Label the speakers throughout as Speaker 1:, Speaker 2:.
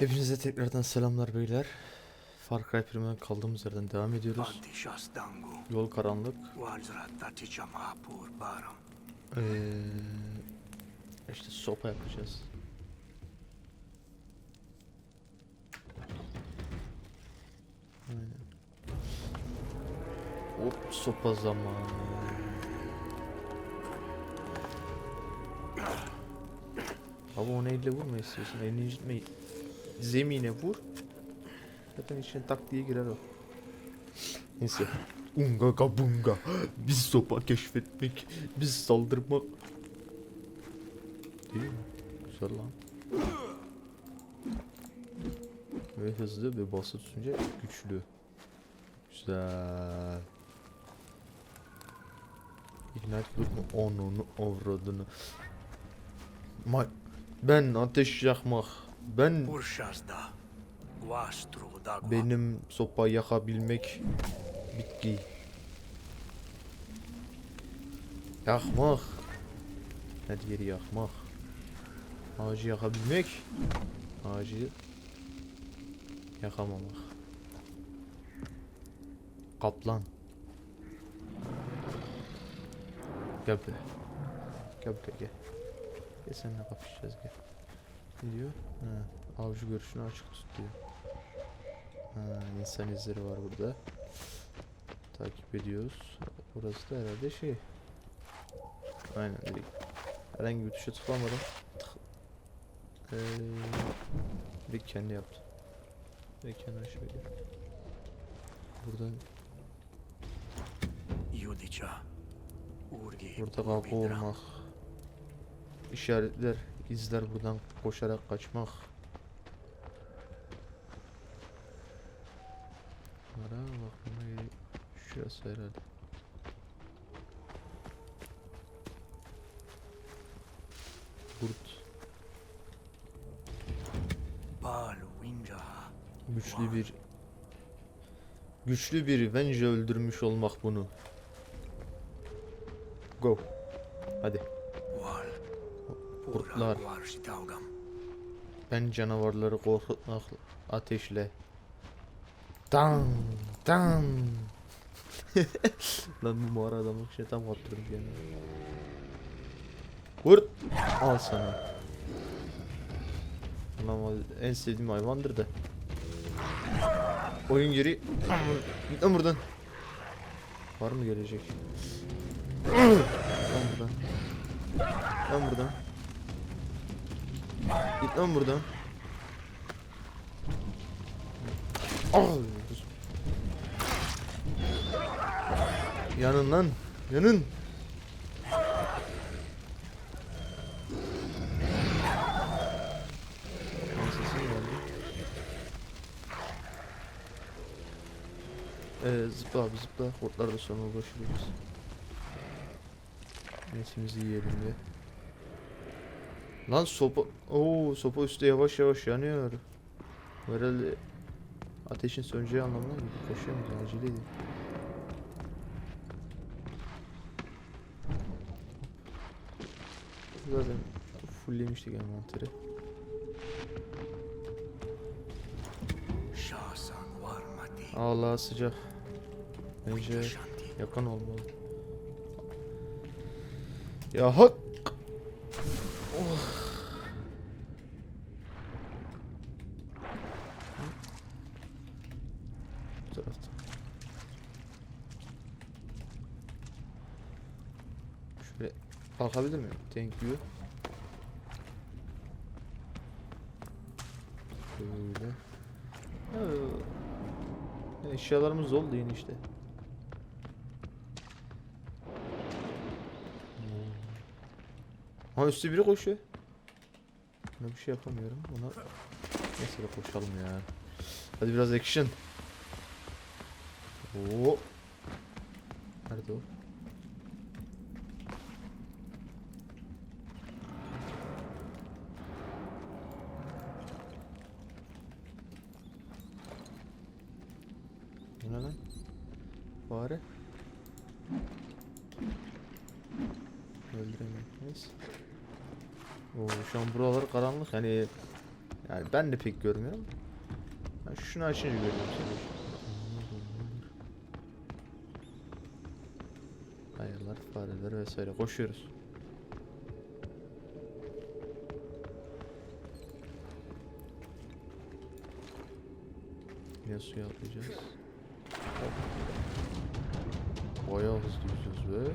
Speaker 1: Hepinize tekrardan selamlar beyler. Far Cry 1'den kaldığımız yerden devam ediyoruz. Yol karanlık. Ee, işte sopa yapacağız. Aynen. Hop sopa zamanı. Ama onu elle vurma istiyorsun. Elini incitme. Zemine vur. Zaten içine tak diye girer o. Neyse. Unga kabunga. Biz sopa keşfetmek. Biz saldırmak. Değil mi? Güzel lan. Ve hızlı ve bası tutunca güçlü. Güzel. Ignite Group mu? Onun avradını. Ma ben ateş yakmak. Ben benim sopa yakabilmek bitki. Yakmak. Her yeri yakmak. Ağacı yakabilmek. Ağacı yakamamak. Kaplan. Gel buraya. Gel buraya gel. Gel seninle kapışacağız gel. Ne diyor? Ha, avcı görüşünü açık tut diyor. Ha, insan izleri var burada. Takip ediyoruz. Burası da herhalde şey. Aynen direkt. Herhangi bir tuşa tıklamadım. Tık. Ee, direkt kendi yaptı. Direkt kendi şöyle. Buradan burada kavga olmak. İşaretler, izler buradan koşarak kaçmak. Ara bak şurası herhalde. Kurt. Güçlü bir Güçlü bir Venge öldürmüş olmak bunu. Go. Hadi. Kurtlar. Ben canavarları korkutmak ateşle. Tam tam. Lan bu mağara adamı şey tam attırdım kendime. Vur. Al sana. Lan en sevdiğim hayvandır da. Oyun geri. Git lan buradan. Var mı gelecek? Lan buradan. Lan buradan. Git lan buradan. Al. Yanın lan. Yanın. Ee, zıpla abi zıpla. Kurtlar da sonra ulaşırız. Nesimizi yiyelim bir. Lan sopa... Oo sopa üstte yavaş yavaş yanıyor. Herhalde ateşin söneceği anlamına geliyor. Koşuyoruz aciliydi. Zaten fulllemiştik envanteri. Allah sıcak. Bence yakın olmalı. Ya hak. Tarafta. Şöyle kalkabilir miyim? Thank you. Böyle. Ha, Eşyalarımız oldu yine işte. Ha üstte biri koşuyor. Buna bir şey yapamıyorum. Neyse de koşalım ya. Hadi biraz action. Oo. Nerede o? Ne lan? Fare. Öldüremiyorum. Neyse. Oo, şu an buralar karanlık. Hani Yani ben de pek görmüyorum. Ben şunu açınca görüyorum. Fareler vesaire. Koşuyoruz. Ya suya atlayacağız. Hop. Bayağı hızlı yüzüyoruz be.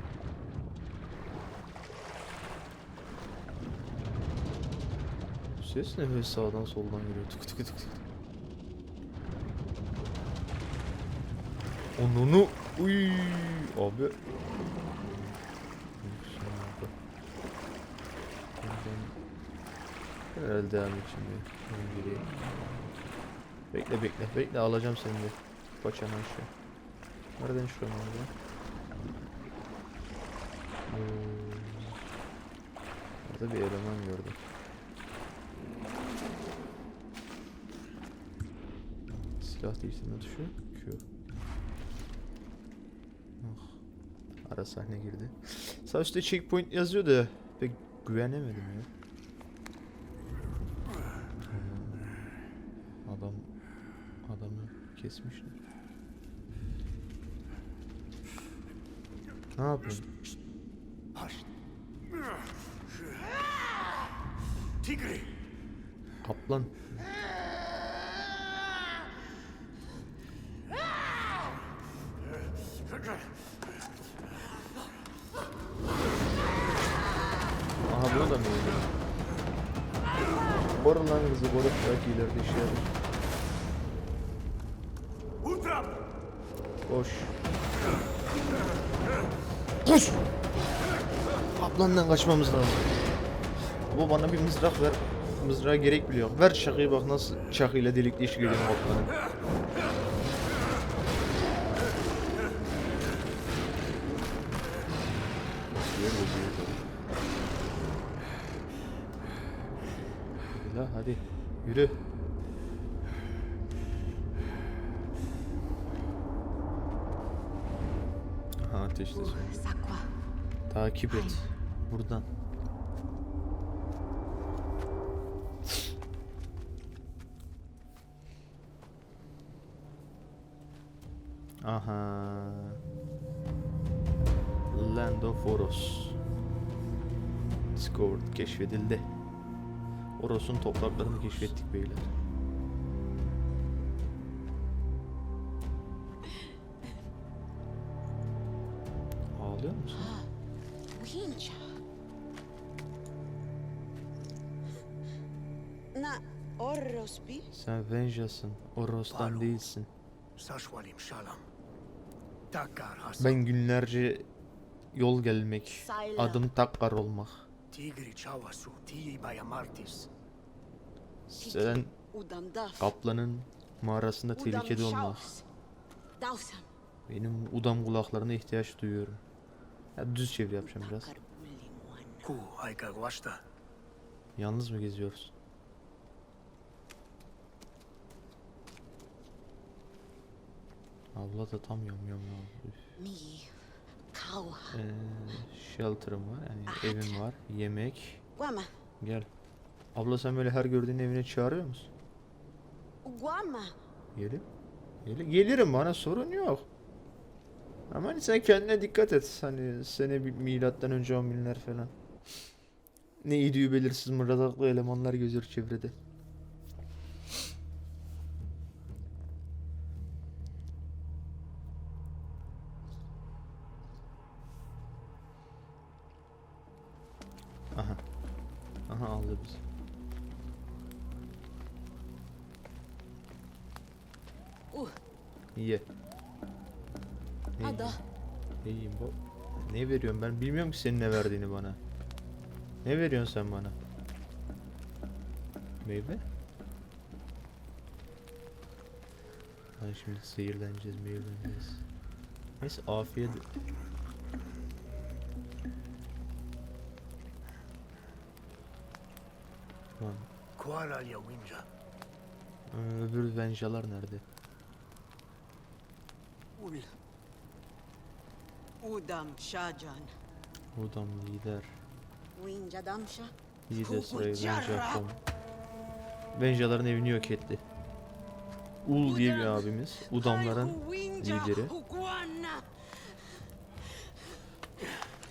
Speaker 1: Ses ne böyle sağdan soldan geliyor tık tık tık tık. Onunu uy abi. Sen abi. Ben herhalde devam et şimdi. Geriye. Bekle bekle bekle alacağım seni de. Paçanı aşağı. Nereden şuram abi? Oo. Orada bir eleman gördüm. Silah değiştirme tuşu Q. Ah. Ara sahne girdi. Üstte checkpoint yazıyor da güvenemedim ya. Adam adamı kesmişler. Ne yapıyorsun?
Speaker 2: Tigri!
Speaker 1: Kaplan. Koru lan kızı koru. Belki ileride işe yarar.
Speaker 2: Utram!
Speaker 1: Koş. Koş! Kaplandan kaçmamız lazım. Bu bana bir mızrak ver. Mızrağa gerek bile yok. Ver çakıyı bak nasıl çakıyla delik deşik ediyorum kaplanı. Yürü. Aha
Speaker 3: quoi
Speaker 1: Takip et. Buradan. Aha. Land of Oros. Discovered. Keşfedildi. Oros'un topraklarını keşfettik beyler. Ağlıyor musun?
Speaker 3: Wincha. Na Orrospi?
Speaker 1: Sen Venjas'ın. Oros'tan değilsin. Ben günlerce yol gelmek, adım takkar olmak.
Speaker 2: Tigri Chawasu Tii Bayamartis.
Speaker 1: Sen kaplanın mağarasında tehlikede olmak. Benim udam kulaklarına ihtiyaç duyuyorum. Ya düz çevir yapacağım biraz. Yalnız mı geziyoruz? Abla da tam yom yom yom. Üf. Ee, shelter'ım var yani evim var. Yemek. Gel. Abla sen böyle her gördüğün evine çağırıyor musun? Gelim. Gel- Gelirim bana sorun yok. Ama hani sen kendine dikkat et. Hani sene milattan önce 10 binler falan. Ne idüğü belirsiz mırradaklı elemanlar geziyor çevrede. Veriyorsun ben bilmiyorum ki senin ne verdiğini bana. Ne veriyorsun sen bana? Meyve? Lan şimdi zehirleneceğiz, meyirleneceğiz. Neyse afiyet. Lan
Speaker 2: Kuala Yawinja.
Speaker 1: ö- öbür venjalar nerede?
Speaker 3: Ul. Udam Shajan.
Speaker 1: Udam lider.
Speaker 3: Winja Damsha.
Speaker 1: Lider sırayı venja kom. Venjaların evini yok etti. Ul diye bir abimiz. Udamların lideri.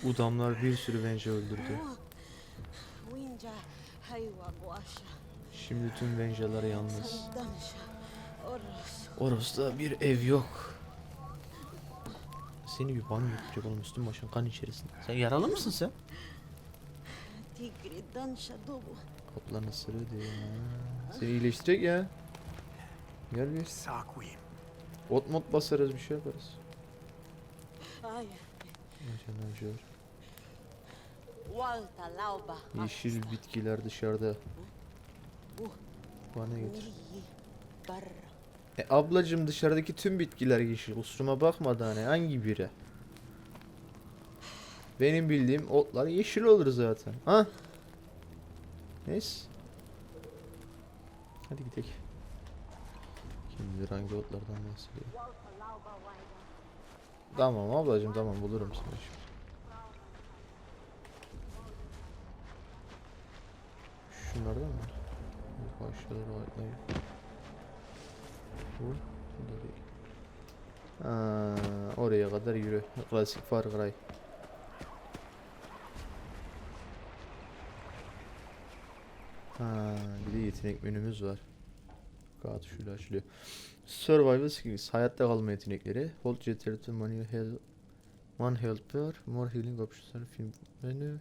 Speaker 1: Udamlar bir sürü Venja öldürdü. Şimdi tüm Venjalar yalnız. Oros'ta bir ev yok. Seni bir banyo yapacak oğlum üstün başın kan içerisinde. Sen yaralı mısın sen? Kaplan ısırıyor diyor ya. Seni iyileştirecek ya. Gel bir ot mot basarız bir şey yaparız. Şey. Yeşil bitkiler dışarıda. Bana getir. E ablacım dışarıdaki tüm bitkiler yeşil. Kusuruma bakma da hani hangi biri? Benim bildiğim otlar yeşil olur zaten. Ha? Neyse. Hadi gidelim. Kim bilir hangi otlardan bahsediyor. Tamam ablacım tamam bulurum seni şimdi. Şunlardan mı? Aşağıda atlayayım. Bu, bu da değil. Ha, oraya kadar yürü. Klasik Far Cry. Ha, bir de yetenek menümüz var. Kağıt şöyle açılıyor. Survival skills. Hayatta kalma yetenekleri. Hold yeter to money heal. One helper. More healing options. Film menü.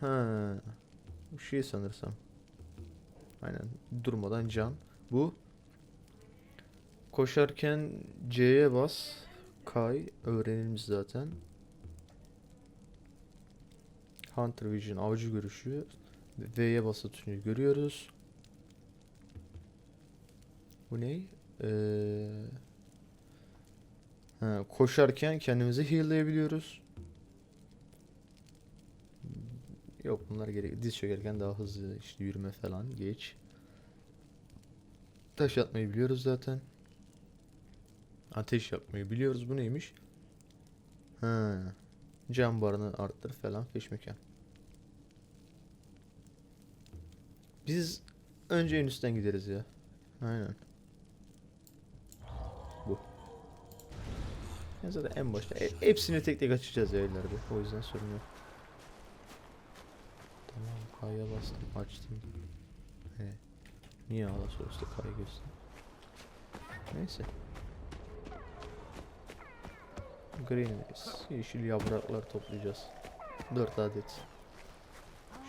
Speaker 1: Ha. Bu şey sanırsam. Aynen. Durmadan can. Bu. Koşarken C'ye bas. Kay. Öğrenilmiş zaten. Hunter Vision. Avcı görüşü. V'ye basılı tutunca görüyoruz. Bu ne? Ee, ha, koşarken kendimizi heal'layabiliyoruz. Yok bunlar gerek. Diz çökerken daha hızlı işte yürüme falan geç. Taş atmayı biliyoruz zaten. Ateş yapmayı biliyoruz. Bu neymiş? Ha. Can barını arttır falan peşmekan. Biz önce en üstten gideriz ya. Aynen. Bu. Ya zaten en başta e- hepsini tek tek açacağız ya ileride. O yüzden sorun yok. Tamam K'ya bastım açtım. He. Niye hala sonuçta K'yı göster. Neyse. Greenleaf. Yeşil yapraklar toplayacağız. 4 adet.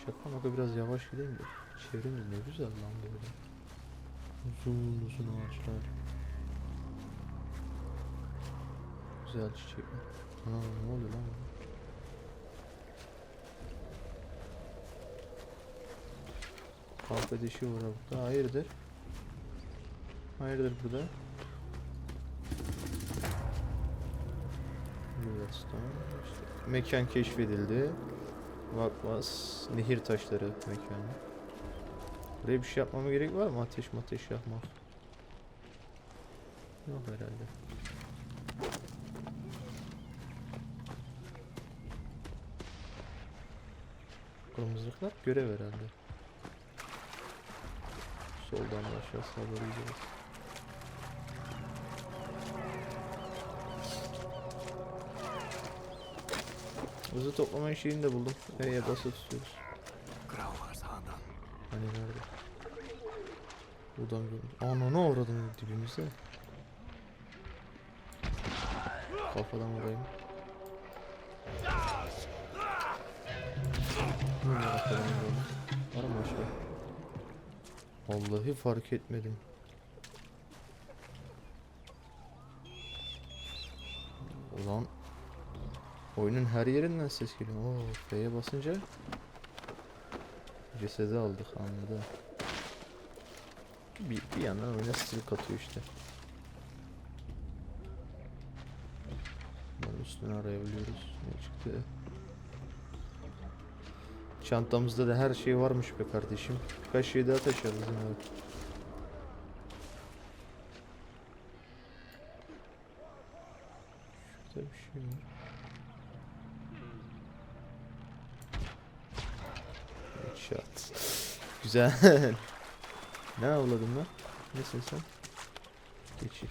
Speaker 1: Şaka maka biraz yavaş gideyim de. Çevremiz ne güzel lan böyle. Uzun uzun ağaçlar. Güzel çiçekler. Ana ne oluyor lan? burada? Kahve dişi var burada. Hayırdır? Hayırdır burada? İşte mekan keşfedildi. Vakvas. Nehir taşları mekanı. Buraya bir şey yapmama gerek var mı? Ateş ateş yapmak. Yok herhalde. Kırmızılıklar görev herhalde. Soldan da aşağısına doğru gidiyoruz. Hızlı toplama şeyini de buldum. E'ye basıp tutuyoruz. Hani nerede? Buradan görmüş. Ana ne uğradın dibimizde? Kafadan vurayım. Var mı başka? Vallahi fark etmedim. Oyunun her yerinden ses geliyor. Oo, F'ye basınca cesedi aldık anladım. Bir, bir yandan oyuna stil katıyor işte. Bunların üstünü arayabiliyoruz. Ne çıktı? Çantamızda da her şey varmış be kardeşim. Birkaç şey daha taşırız evet. Şurada bir şey var. Headshot. Güzel. Ne avladın lan? Nesin sen? Keçi.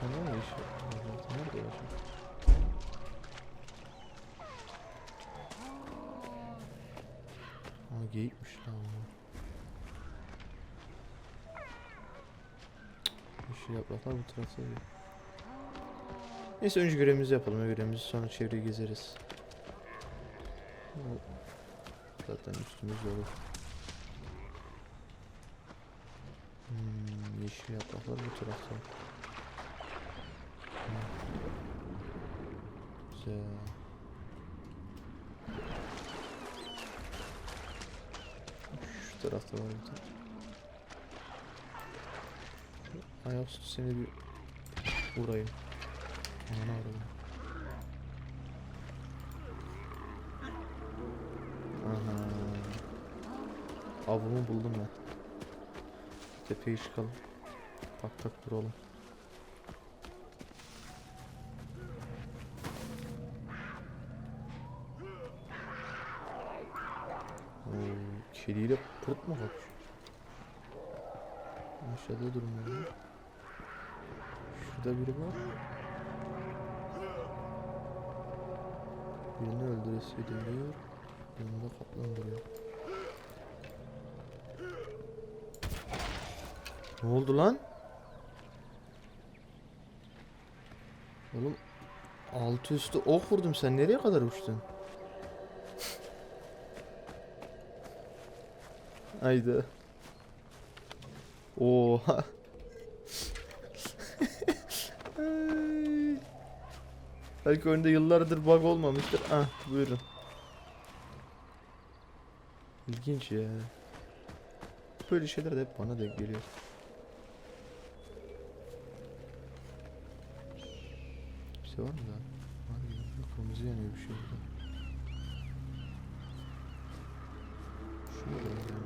Speaker 1: Sen ne iş? Nerede yaşıyorsun? Aa geyikmiş lan bu. Yeşil yapraklar bu tarafta değil. Neyse önce görevimizi yapalım. Görevimizi sonra çevreyi gezeriz. Bu Zaten üstümüz dolu. Hmm, yeşil yapraklar bu tarafta. Hmm. Güzel. Şu tarafta var bir tane. Ayaküstü seni bir vurayım. Ana araba. Avımı buldum ben. Tepeye çıkalım. Tak tak vuralım. Kediyle kurt mu kapış? Aşağıda durmuyor. Şurada biri var. Birini öldüresi diyor. Yanında kaplan duruyor. Ne oldu lan? Oğlum altı üstü ok vurdum sen nereye kadar uçtun? Haydi. Oha. Belki oyunda yıllardır bug olmamıştır. Ah buyurun. İlginç ya. Böyle şeyler de hep bana denk geliyor. Bir şey var mı daha? Var ya. Kırmızı yanıyor bir şey burada. Şunu da yani.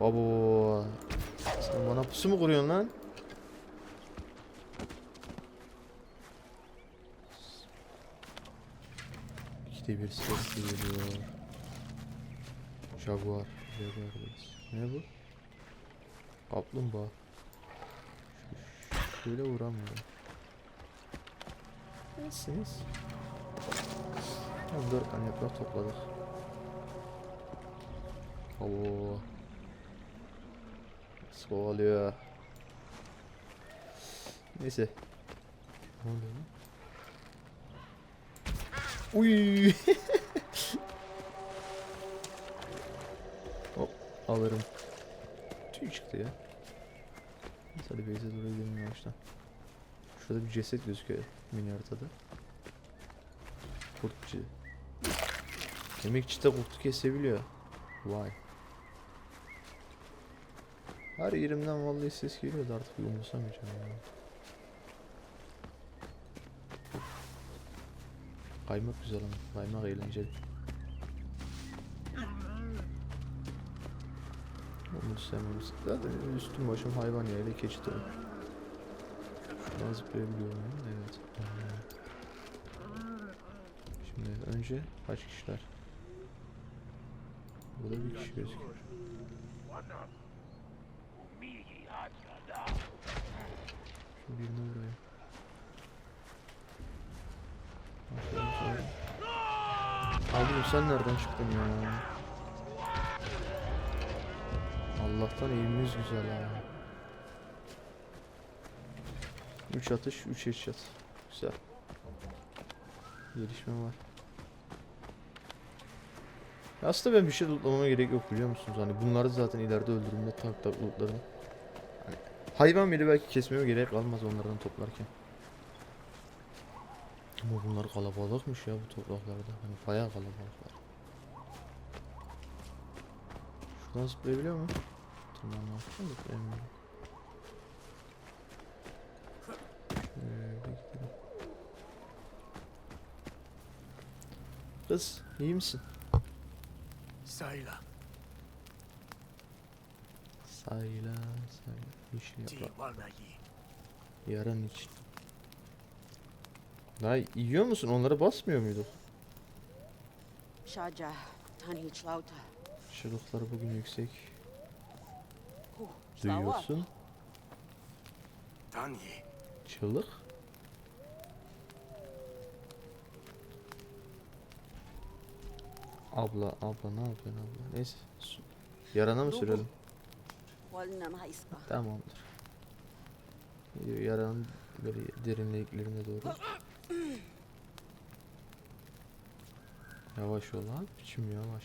Speaker 1: Babo. Sen bana pusu mu kuruyorsun lan? İkide bir ses geliyor. Jaguar. Jaguar. Ne bu? Kaplumbağa. Şöyle vuramıyor. Tamam dört tane yaprak topladık. Oo. Nasıl kovalıyor? Neyse. Ne oluyor lan? Uy. Hop alırım. Tüy çıktı ya. Neyse hadi base'e doğru gidelim yavaştan. Şurada bir ceset gözüküyor mini haritada. Kurtçu. Kemikçi de kurtu kesebiliyor. Vay. Her yerimden vallahi ses geliyordu artık umursamayacağım ya. Kaymak güzel ama. Kaymak eğlenceli. Onu sevmemiz. Zaten üstüm başım hayvan ya. Hele keçi de. Şuradan zıplayabiliyorum ya. Evet. Şimdi önce kaç kişiler? Burada bir kişi gözüküyor. Şu birine vurayım. Abi sen nereden çıktın ya? Allah'tan eğimimiz güzel ha. 3 atış, 3 headshot. Güzel. Gelişme var. Aslında ben bir şey lootlamama gerek yok biliyor musunuz? Hani bunları zaten ileride öldürümde tak lootlarım. Hani hayvan bile belki kesmeme gerek kalmaz onlardan toplarken. Ama bunlar kalabalıkmış ya bu topraklarda. Hani bayağı kalabalıklar. Şuradan zıplayabiliyor mu? Tırmanmaktan zıplayamıyorum. Şöyle gidelim. Kız iyi misin?
Speaker 2: Sayla,
Speaker 1: Sayla sayla. Yeşil yaprak.
Speaker 2: Jiwalnayi.
Speaker 1: Yaran için. Daha yiyor musun? Onlara basmıyor muyduk?
Speaker 3: Shaja, Tanhi Chlauta.
Speaker 1: Çığlıklar bugün yüksek. Duyuyorsun. Çığlık. Abla, abla ne yapıyorsun abla? Neyse. Yarana mı sürelim? Tamamdır. Yaranın böyle derinliklerine doğru. Yavaş ol abi biçim yavaş.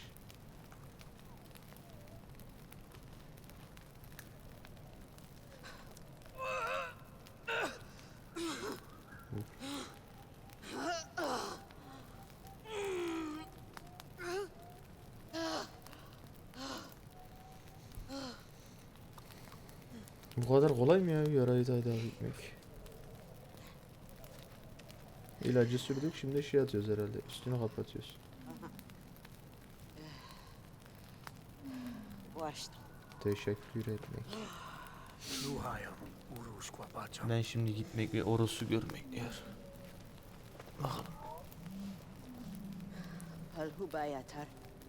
Speaker 1: Bu kadar kolay mı ya yarayı tedavi etmek? İlacı sürdük şimdi şey atıyoruz herhalde. Üstünü kapatıyoruz.
Speaker 3: Vuosta.
Speaker 1: Teşekkür etmek. Ben şimdi gitmek ve orası görmek diyor. Bakalım.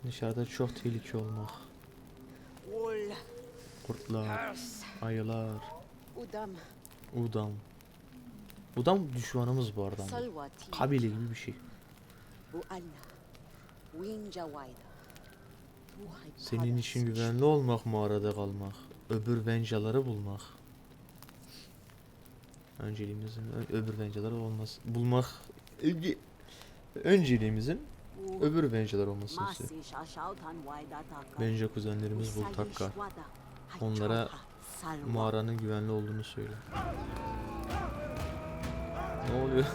Speaker 1: Dışarıda çok tehlike olmak. Kurtlar, ayılar,
Speaker 3: Udam.
Speaker 1: Udam. Udam düşmanımız bu arada. Kabile gibi bir şey.
Speaker 3: Bu. Bu
Speaker 1: Senin için güvenli olmak mağarada kalmak. Öbür vencaları bulmak. Önceliğimizin öbür vencaları olması. Bulmak. Önce- Önceliğimizin
Speaker 3: Bu
Speaker 1: öbür vencalar olmasını
Speaker 3: taka.
Speaker 1: Venca kuzenlerimiz
Speaker 3: Bu
Speaker 1: Bultakka. Onlara. Mağaranın güvenli olduğunu söyle. Ne oluyor?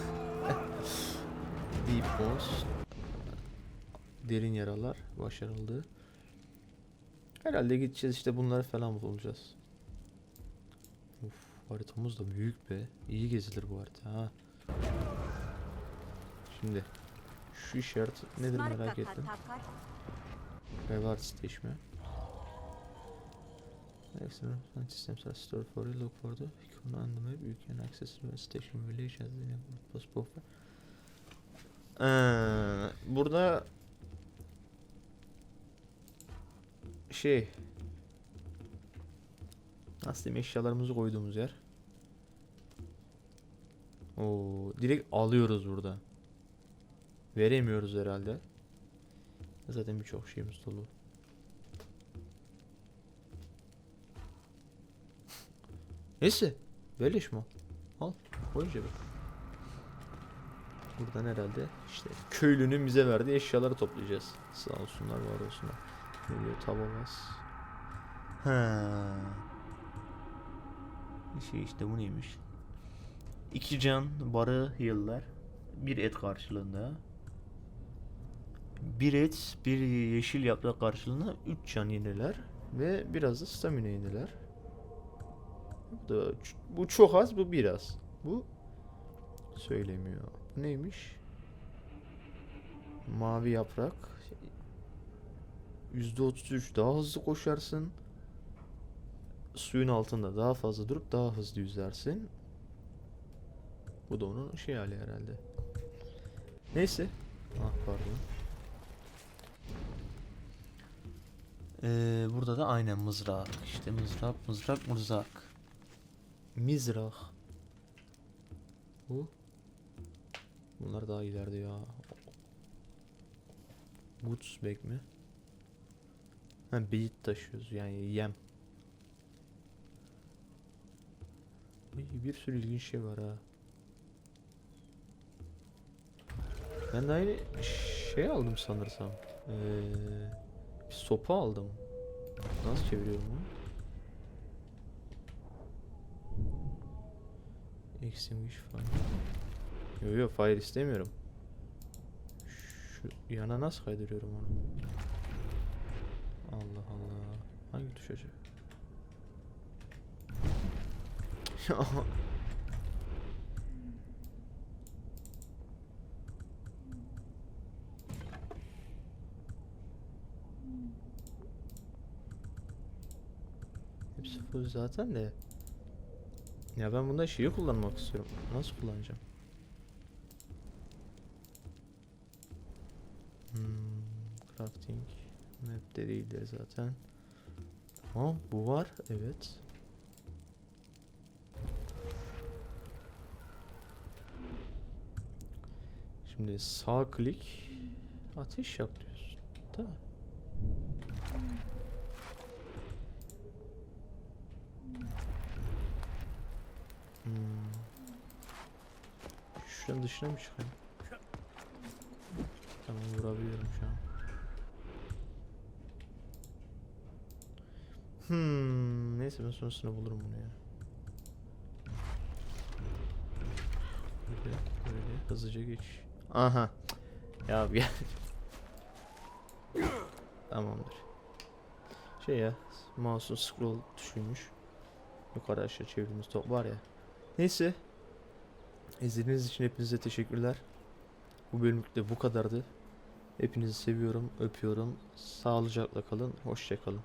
Speaker 1: Deep wounds. Derin yaralar başarıldı. Herhalde gideceğiz işte bunları falan bulacağız. Uf, haritamız da büyük be. İyi gezilir bu harita ha. Şimdi şu işaret nedir merak ettim.
Speaker 3: katakar.
Speaker 1: Reward Excellent and systems are stored for you. Look for the icon on the map. You can access the station village as the neighborhood post buffer. Ee, burada şey nasıl diyeyim eşyalarımızı koyduğumuz yer. Oo, direkt alıyoruz burada. Veremiyoruz herhalde. Zaten birçok şeyimiz dolu. Neyse. Beleş mi? Al. Koy cebe. Buradan herhalde işte köylünün bize verdiği eşyaları toplayacağız. Sağ olsunlar var olsunlar. Geliyor tabavas. Ha. Şey işte bu neymiş? İki can barı heal'lar. Bir et karşılığında. Bir et, bir yeşil yaprak karşılığında 3 can yeniler ve biraz da stamina yeniler. Da bu çok az, bu biraz. Bu söylemiyor. Bu neymiş? Mavi yaprak. %33 daha hızlı koşarsın. Suyun altında daha fazla durup daha hızlı yüzersin. Bu da onun şey hali herhalde. Neyse. Ah pardon. Ee, burada da aynen mızrak. İşte mızrak, mızrak, mızrak. Mizrak. Bu. Bunlar daha ileride ya. Goods bag mi? Ha beyit taşıyoruz yani yem. Bir sürü ilginç şey var ha. Ben de aynı şey aldım sanırsam. Ee, bir sopa aldım. Nasıl çeviriyorum bunu? Extinguish fire. Yo yo fire istemiyorum. Şu yana nasıl kaydırıyorum onu? Allah Allah. Hangi tuş acaba? Hepsi full zaten de. Ya ben bunda şeyi kullanmak istiyorum. Nasıl kullanacağım? Hmm, crafting. Map'te değildir zaten. Tamam bu var. Evet. Şimdi sağ klik ateş yak diyorsun. Da. Şuranın dışına mı çıkayım? Tamam vurabiliyorum şu an. Hmm, neyse ben sonrasında bulurum bunu ya. Böyle, böyle hızlıca geç. Aha. Ya bir Tamamdır. Şey ya, mouse'un scroll tuşuymuş. Yukarı aşağı çevirdiğimiz top var ya. Neyse. İzlediğiniz için hepinize teşekkürler. Bu bölümlük de bu kadardı. Hepinizi seviyorum, öpüyorum. Sağlıcakla kalın, hoşça kalın.